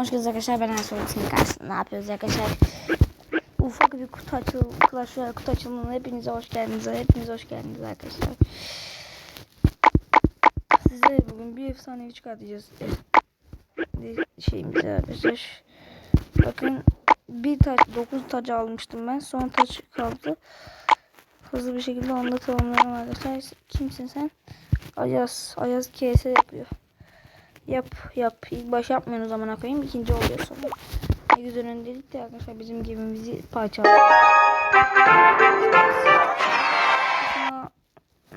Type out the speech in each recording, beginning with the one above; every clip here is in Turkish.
Hoş geldiniz arkadaşlar ben Ersoy senin karşısında. Ne yapıyoruz arkadaşlar? Ufak bir kutu açıl Clash Royale kutu açılımına hepinize hoş geldiniz Hepinize hoş geldiniz arkadaşlar. Size bugün bir efsanevi çıkartacağız Şeyimize arkadaşlar Bakın bir taç 9 taç almıştım ben son taç kaldı. Hızlı bir şekilde onu da tamamlayalım arkadaşlar. Kimsin sen? Ayaz Ayaz KS yapıyor Yap yap. İlk baş yapmayın o zaman koyayım. ikinci oluyor sonra. Ne güzel öndelik de arkadaşlar bizim gemimizi parçaladı.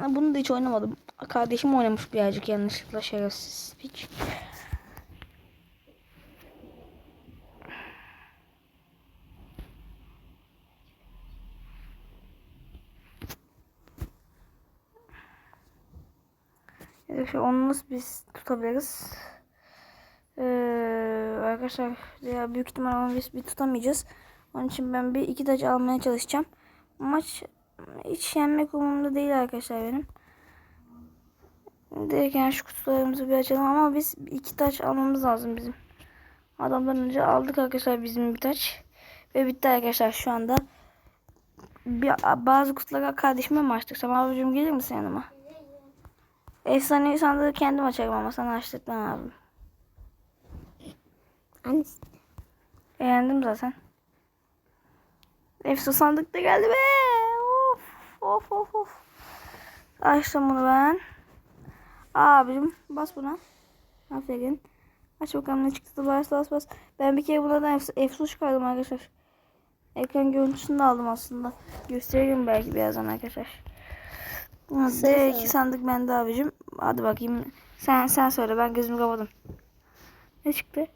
Bunu da hiç oynamadım. Kardeşim oynamış birazcık yanlışlıkla şerefsiz piç. Arkadaşlar onu nasıl biz tutabiliriz? Ee, arkadaşlar ya büyük ihtimal onu biz bir tutamayacağız. Onun için ben bir iki taç almaya çalışacağım. Maç hiç yenmek umurumda değil arkadaşlar benim. Direkt şu kutularımızı bir açalım ama biz iki taç almamız lazım bizim. Adamdan önce aldık arkadaşlar bizim bir taç. Ve bitti arkadaşlar şu anda. Bir, bazı kutulara kardeşime mi açtık? Sen abicim gelir misin yanıma? Efsanevi sandığı kendim açarım ama sana açtırtmam lazım. Hangisi? Beğendim zaten. Efsa sandık da geldi be. Of of of of. Açtım bunu ben. Abicim bas buna. Aferin. Aç bakalım ne çıktı. Bas bas bas. Ben bir kere bunlardan efsa, efsa çıkardım arkadaşlar. Ekran görüntüsünü de aldım aslında. Gösteririm belki birazdan arkadaşlar. D2 sandık bende abicim. Hadi bakayım. Sen sen söyle ben gözümü kapadım. Ne çıktı?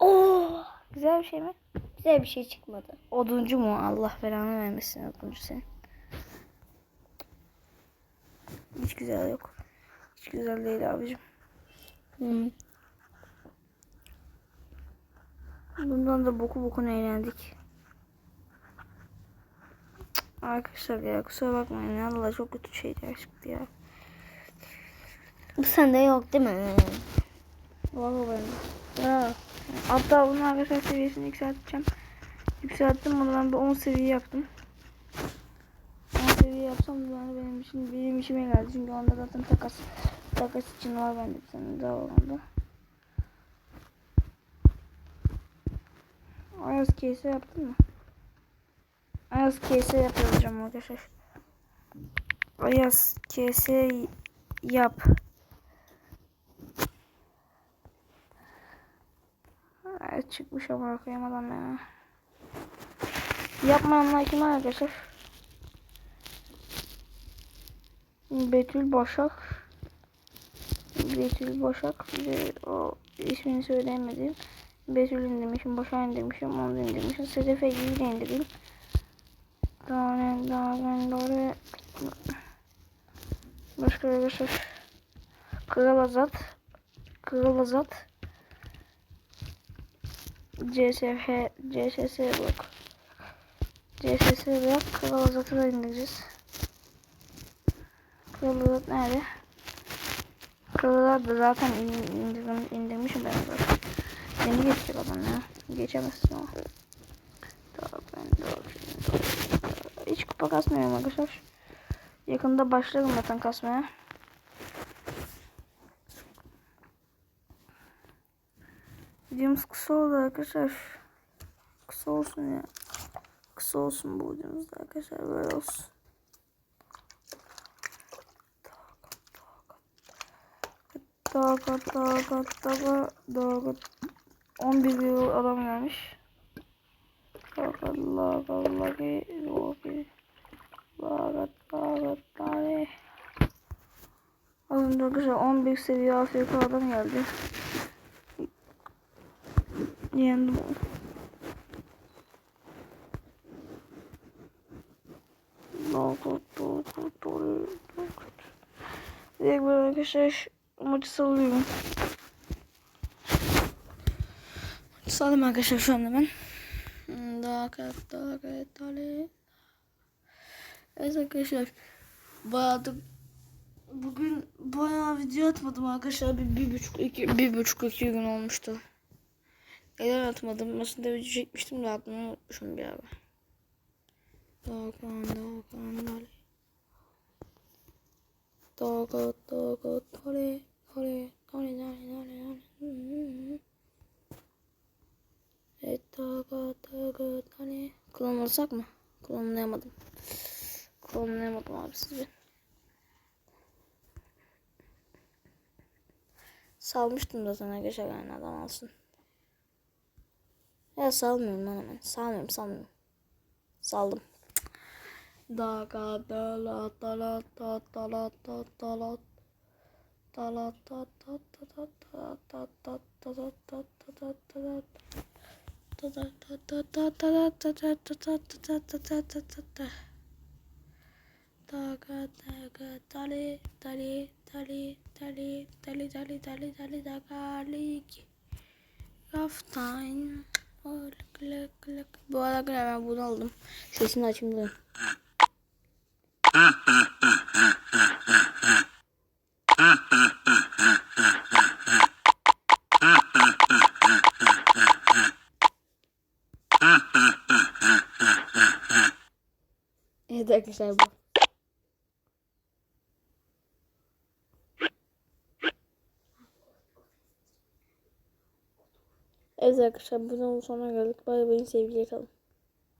Oo, Güzel bir şey mi? güzel bir şey çıkmadı. Oduncu mu? Allah belanı vermesin oduncu senin. Hiç güzel yok. Hiç güzel değil abicim. Hı. Bundan da boku bokuna eğlendik. Arkadaşlar ya kusura bakmayın ya. Allah çok kötü şeyler çıktı ya. Bu sende yok değil mi? Vallahi ben. Ya. Hatta bunun arkadaşlar seviyesini yükselteceğim. Yükselttim bunu ben bir 10 seviye yaptım. 10 seviye yapsam bu yani benim için benim işime geldi. Çünkü onda zaten takas takas için var bende bir tane daha onda. Ayaz kese yaptın mı? Ayaz kese yapacağım arkadaşlar. Ayaz kese yap. Ay, çıkmış ama koyayım adam ya. Yapmayanlar kim arkadaşlar? Betül Başak. Betül Başak. O ismini söyleyemedim. Betül indirmişim, Başak indirmişim, onu da indirmişim. Sedef Ege'yi de indireyim. Daha ben doğru. Başka arkadaşlar. Kral Azat. Kral Azat. CSF, CSS blok. CSS blok. Kral Azat'ı da indireceğiz. Kral Azat nerede? Kral Azat da zaten in- indirdim, indirmişim ben. Beni geçecek adam ya. Geçemezsin ama. Hiç kupa kasmıyorum arkadaşlar. Yakında başlarım zaten kasmaya. Videomuz kısa oldu arkadaşlar. Kısa olsun ya. Kısa olsun bu videomuz da arkadaşlar böyle olsun. Daga daga daga daga 11 yıl adam gelmiş. Daga daga daga daga daga daga Az önce arkadaşlar 11 seviye Afrika adam geldi. Yendim onu. Direkt böyle arkadaşlar maçı salıyorum. Maçı saladım arkadaşlar şu anda ben. Daha Evet arkadaşlar. Bayağıdır bugün bayağı video atmadım arkadaşlar. Bir, bir buçuk iki bir buçuk iki gün olmuştu. Neden atmadım? Aslında video çekmiştim de aklımı unutmuşum bir ara. Doğukan, Doğukan, Dali. Doğu, Doğu, Dali, Dali, Dali, Dali, Dali, Dali. Dali. Klonlasak mı? Klonlayamadım. Klonlayamadım abi sizi. Salmıştım da sana geçer yani adam alsın. Ya salmıyorum lan hemen. Salmıyorum salmıyorum. Saldım. Daga dala dala da dala da dala dala da da da da da da da da da da da da da Oh, lık. Bu arada ben bunu aldım. Sesini açayım da. Evet arkadaşlar bu. Evet arkadaşlar buradan sonuna geldik. Bay bay sevgiyle kalın.